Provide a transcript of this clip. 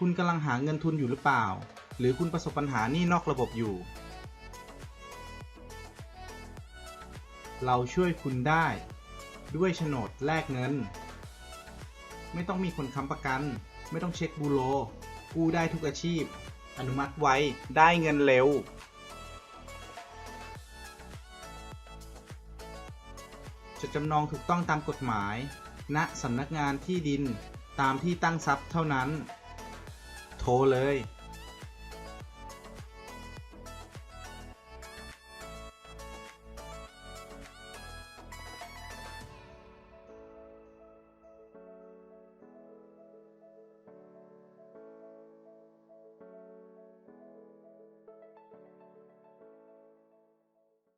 คุณกำลังหาเงินทุนอยู่หรือเปล่า หรือคุณประสบปัญหานี้นอกระบบอยู่ เราช่วยคุณได้ ด้วยโฉนดแลกเงิน ไม่ต้องมีคนค้ำประกัน ไม่ต้องเช็คบูโรกู้ได้ทุกอาชีพ อนุมัติไวได้เงินเร็วจะจำนองถูกต้องตามกฎหมายณสำนักงานที่ดินตามที่ตั้งทรัพย์เท่านั้น โทรเลย